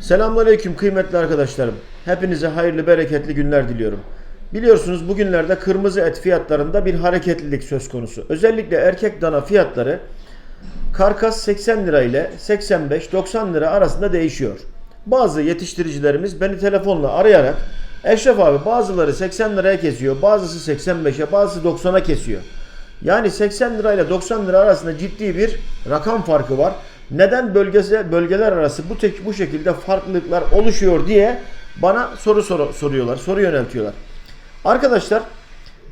Selamünaleyküm kıymetli arkadaşlarım. Hepinize hayırlı bereketli günler diliyorum. Biliyorsunuz bugünlerde kırmızı et fiyatlarında bir hareketlilik söz konusu. Özellikle erkek dana fiyatları karkas 80 lira ile 85-90 lira arasında değişiyor. Bazı yetiştiricilerimiz beni telefonla arayarak Eşref abi bazıları 80 liraya kesiyor, bazısı 85'e, bazısı 90'a kesiyor. Yani 80 lira ile 90 lira arasında ciddi bir rakam farkı var. Neden bölgesi, bölgeler arası bu tek bu şekilde farklılıklar oluşuyor diye bana soru soru soruyorlar, soru yöneltiyorlar. Arkadaşlar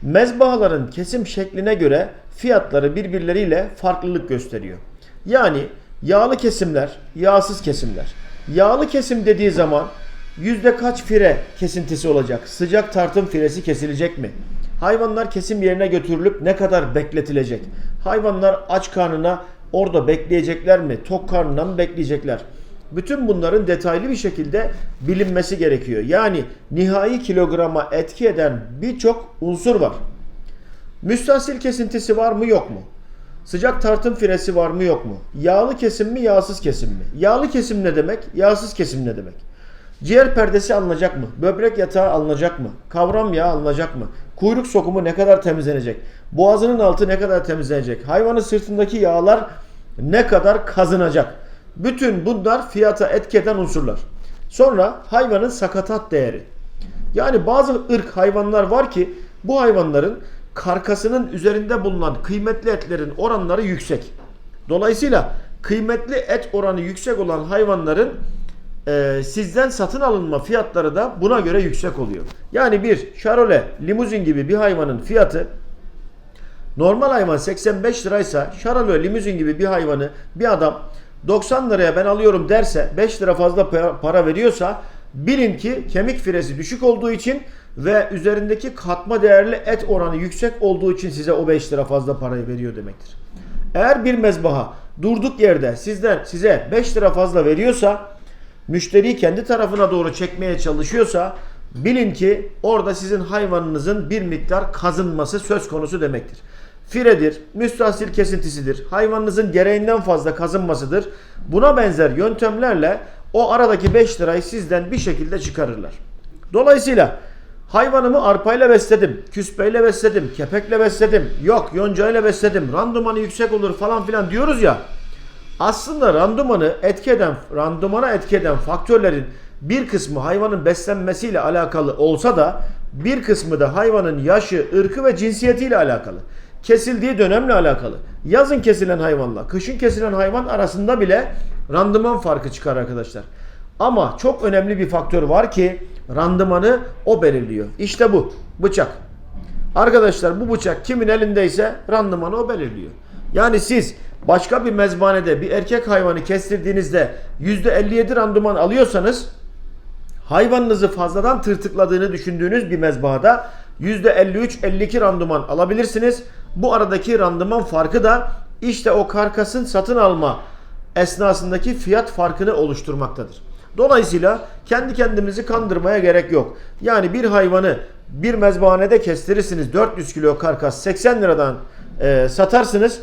mezbahaların kesim şekline göre fiyatları birbirleriyle farklılık gösteriyor. Yani yağlı kesimler, yağsız kesimler. Yağlı kesim dediği zaman yüzde kaç fire kesintisi olacak? Sıcak tartım firesi kesilecek mi? Hayvanlar kesim yerine götürülüp ne kadar bekletilecek? Hayvanlar aç karnına orada bekleyecekler mi? Tok karnına mı bekleyecekler? Bütün bunların detaylı bir şekilde bilinmesi gerekiyor. Yani nihai kilograma etki eden birçok unsur var. Müstahsil kesintisi var mı yok mu? Sıcak tartım firesi var mı yok mu? Yağlı kesim mi yağsız kesim mi? Yağlı kesim ne demek? Yağsız kesim ne demek? Ciğer perdesi alınacak mı? Böbrek yatağı alınacak mı? Kavram yağı alınacak mı? Kuyruk sokumu ne kadar temizlenecek? Boğazının altı ne kadar temizlenecek? Hayvanın sırtındaki yağlar ne kadar kazınacak? Bütün bunlar fiyata etki eden unsurlar. Sonra hayvanın sakatat değeri. Yani bazı ırk hayvanlar var ki bu hayvanların karkasının üzerinde bulunan kıymetli etlerin oranları yüksek. Dolayısıyla kıymetli et oranı yüksek olan hayvanların e, sizden satın alınma fiyatları da buna göre yüksek oluyor. Yani bir Charolais limuzin gibi bir hayvanın fiyatı normal hayvan 85 liraysa Charolais limuzin gibi bir hayvanı bir adam 90 liraya ben alıyorum derse 5 lira fazla pa- para veriyorsa bilin ki kemik firesi düşük olduğu için ve üzerindeki katma değerli et oranı yüksek olduğu için size o 5 lira fazla parayı veriyor demektir. Eğer bir mezbaha durduk yerde sizden size 5 lira fazla veriyorsa müşteriyi kendi tarafına doğru çekmeye çalışıyorsa bilin ki orada sizin hayvanınızın bir miktar kazınması söz konusu demektir. Firedir, müstahsil kesintisidir, hayvanınızın gereğinden fazla kazınmasıdır. Buna benzer yöntemlerle o aradaki 5 lirayı sizden bir şekilde çıkarırlar. Dolayısıyla hayvanımı arpayla besledim, küspeyle besledim, kepekle besledim, yok yoncayla besledim, randımanı yüksek olur falan filan diyoruz ya. Aslında randımanı etki eden, randımana etki eden faktörlerin bir kısmı hayvanın beslenmesiyle alakalı olsa da bir kısmı da hayvanın yaşı, ırkı ve cinsiyetiyle alakalı. Kesildiği dönemle alakalı. Yazın kesilen hayvanla kışın kesilen hayvan arasında bile randıman farkı çıkar arkadaşlar. Ama çok önemli bir faktör var ki randımanı o belirliyor. İşte bu bıçak. Arkadaşlar bu bıçak kimin elindeyse randımanı o belirliyor. Yani siz başka bir mezbanede bir erkek hayvanı kestirdiğinizde %57 randıman alıyorsanız hayvanınızı fazladan tırtıkladığını düşündüğünüz bir mezbahada %53-52 randıman alabilirsiniz. Bu aradaki randıman farkı da işte o karkasın satın alma esnasındaki fiyat farkını oluşturmaktadır. Dolayısıyla kendi kendimizi kandırmaya gerek yok. Yani bir hayvanı bir mezbahanede kestirirsiniz 400 kilo karkas 80 liradan e, satarsınız.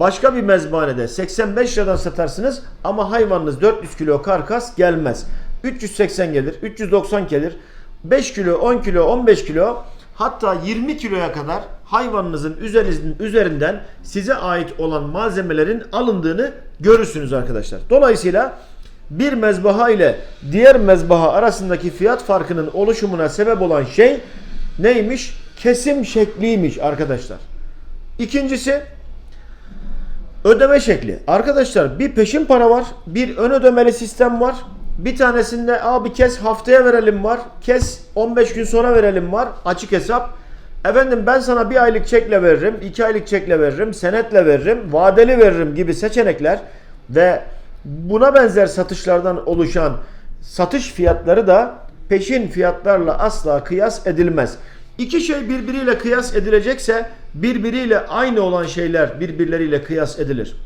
Başka bir mezbanede 85 liradan satarsınız ama hayvanınız 400 kilo karkas gelmez. 380 gelir, 390 gelir. 5 kilo, 10 kilo, 15 kilo hatta 20 kiloya kadar hayvanınızın üzerinizin üzerinden size ait olan malzemelerin alındığını görürsünüz arkadaşlar. Dolayısıyla bir mezbaha ile diğer mezbaha arasındaki fiyat farkının oluşumuna sebep olan şey neymiş? Kesim şekliymiş arkadaşlar. İkincisi Ödeme şekli. Arkadaşlar bir peşin para var. Bir ön ödemeli sistem var. Bir tanesinde abi kes haftaya verelim var. Kes 15 gün sonra verelim var. Açık hesap. Efendim ben sana bir aylık çekle veririm. iki aylık çekle veririm. Senetle veririm. Vadeli veririm gibi seçenekler ve buna benzer satışlardan oluşan satış fiyatları da peşin fiyatlarla asla kıyas edilmez. İki şey birbiriyle kıyas edilecekse birbiriyle aynı olan şeyler birbirleriyle kıyas edilir.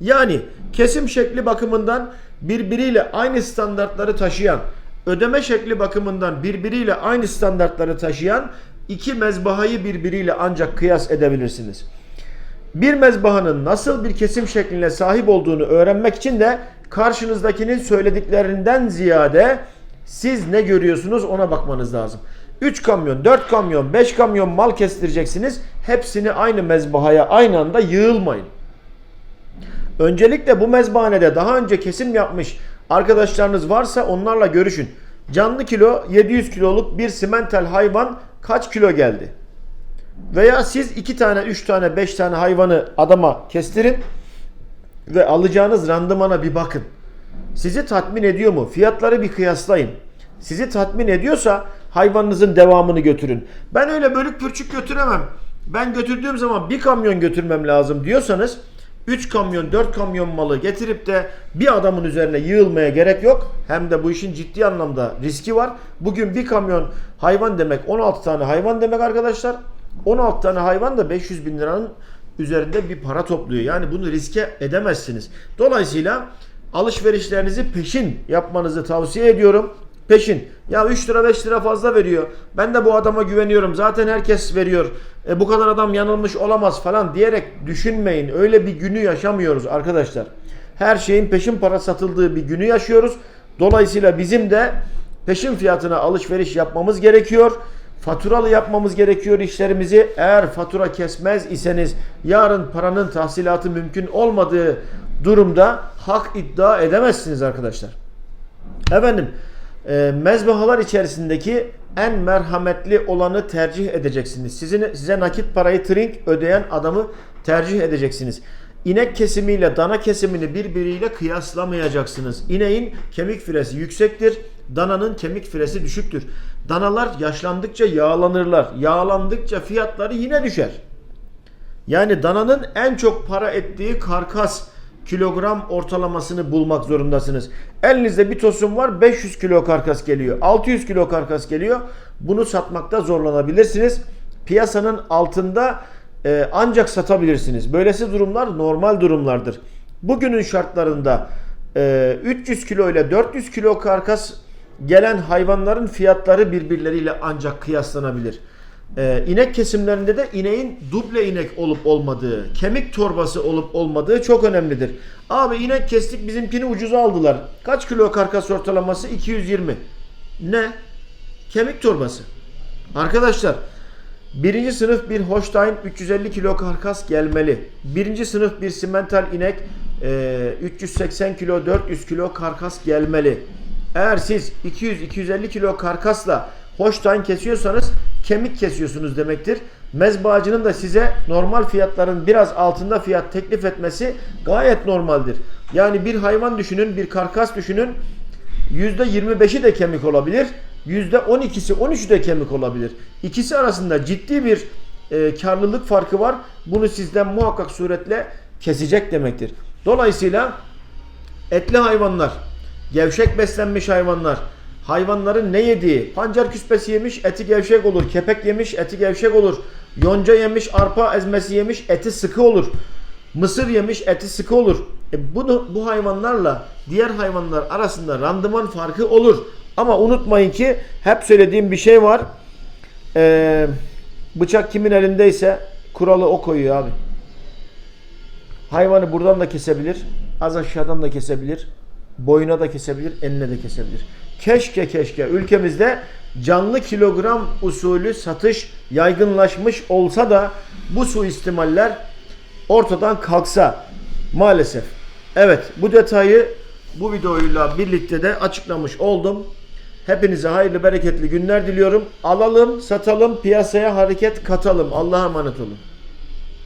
Yani kesim şekli bakımından birbiriyle aynı standartları taşıyan, ödeme şekli bakımından birbiriyle aynı standartları taşıyan iki mezbahayı birbiriyle ancak kıyas edebilirsiniz. Bir mezbahanın nasıl bir kesim şekline sahip olduğunu öğrenmek için de karşınızdakinin söylediklerinden ziyade siz ne görüyorsunuz ona bakmanız lazım. 3 kamyon, 4 kamyon, 5 kamyon mal kestireceksiniz. Hepsini aynı mezbahaya aynı anda yığılmayın. Öncelikle bu mezbahanede daha önce kesim yapmış arkadaşlarınız varsa onlarla görüşün. Canlı kilo 700 kiloluk bir simental hayvan kaç kilo geldi? Veya siz 2 tane, 3 tane, 5 tane hayvanı adama kestirin ve alacağınız randımana bir bakın. Sizi tatmin ediyor mu? Fiyatları bir kıyaslayın. Sizi tatmin ediyorsa hayvanınızın devamını götürün. Ben öyle bölük pürçük götüremem. Ben götürdüğüm zaman bir kamyon götürmem lazım diyorsanız 3 kamyon 4 kamyon malı getirip de bir adamın üzerine yığılmaya gerek yok. Hem de bu işin ciddi anlamda riski var. Bugün bir kamyon hayvan demek 16 tane hayvan demek arkadaşlar. 16 tane hayvan da 500 bin liranın üzerinde bir para topluyor. Yani bunu riske edemezsiniz. Dolayısıyla alışverişlerinizi peşin yapmanızı tavsiye ediyorum. Peşin. Ya 3 lira 5 lira fazla veriyor. Ben de bu adama güveniyorum. Zaten herkes veriyor. E, bu kadar adam yanılmış olamaz falan diyerek düşünmeyin. Öyle bir günü yaşamıyoruz arkadaşlar. Her şeyin peşin para satıldığı bir günü yaşıyoruz. Dolayısıyla bizim de peşin fiyatına alışveriş yapmamız gerekiyor. Faturalı yapmamız gerekiyor işlerimizi. Eğer fatura kesmez iseniz yarın paranın tahsilatı mümkün olmadığı durumda hak iddia edemezsiniz arkadaşlar. Efendim e, mezbahalar içerisindeki en merhametli olanı tercih edeceksiniz. Sizin, size nakit parayı trink ödeyen adamı tercih edeceksiniz. İnek kesimiyle dana kesimini birbiriyle kıyaslamayacaksınız. İneğin kemik firesi yüksektir, dananın kemik firesi düşüktür. Danalar yaşlandıkça yağlanırlar. Yağlandıkça fiyatları yine düşer. Yani dananın en çok para ettiği karkas kilogram ortalamasını bulmak zorundasınız. Elinizde bir tosun var 500 kilo karkas geliyor. 600 kilo karkas geliyor. Bunu satmakta zorlanabilirsiniz. Piyasanın altında e, ancak satabilirsiniz. Böylesi durumlar normal durumlardır. Bugünün şartlarında e, 300 kilo ile 400 kilo karkas gelen hayvanların fiyatları birbirleriyle ancak kıyaslanabilir. Ee, inek kesimlerinde de ineğin duble inek olup olmadığı, kemik torbası olup olmadığı çok önemlidir. Abi inek kestik bizimkini ucuza aldılar. Kaç kilo karkas ortalaması? 220. Ne? Kemik torbası. Arkadaşlar birinci sınıf bir Holstein 350 kilo karkas gelmeli. Birinci sınıf bir simental inek e, 380 kilo 400 kilo karkas gelmeli. Eğer siz 200-250 kilo karkasla Holstein kesiyorsanız kemik kesiyorsunuz demektir. Mezbacının da size normal fiyatların biraz altında fiyat teklif etmesi gayet normaldir. Yani bir hayvan düşünün, bir karkas düşünün. %25'i de kemik olabilir. %12'si, 13'ü de kemik olabilir. İkisi arasında ciddi bir e, karlılık farkı var. Bunu sizden muhakkak suretle kesecek demektir. Dolayısıyla etli hayvanlar, gevşek beslenmiş hayvanlar, hayvanların ne yediği, pancar küspesi yemiş eti gevşek olur, kepek yemiş eti gevşek olur, yonca yemiş arpa ezmesi yemiş eti sıkı olur, mısır yemiş eti sıkı olur. E bunu bu hayvanlarla diğer hayvanlar arasında randıman farkı olur. Ama unutmayın ki hep söylediğim bir şey var. Ee, bıçak kimin elindeyse kuralı o koyuyor abi. Hayvanı buradan da kesebilir, az aşağıdan da kesebilir, boyuna da kesebilir, eline de kesebilir. Keşke keşke ülkemizde canlı kilogram usulü satış yaygınlaşmış olsa da bu suistimaller ortadan kalksa maalesef. Evet bu detayı bu videoyla birlikte de açıklamış oldum. Hepinize hayırlı bereketli günler diliyorum. Alalım, satalım, piyasaya hareket katalım. Allah'a emanet olun.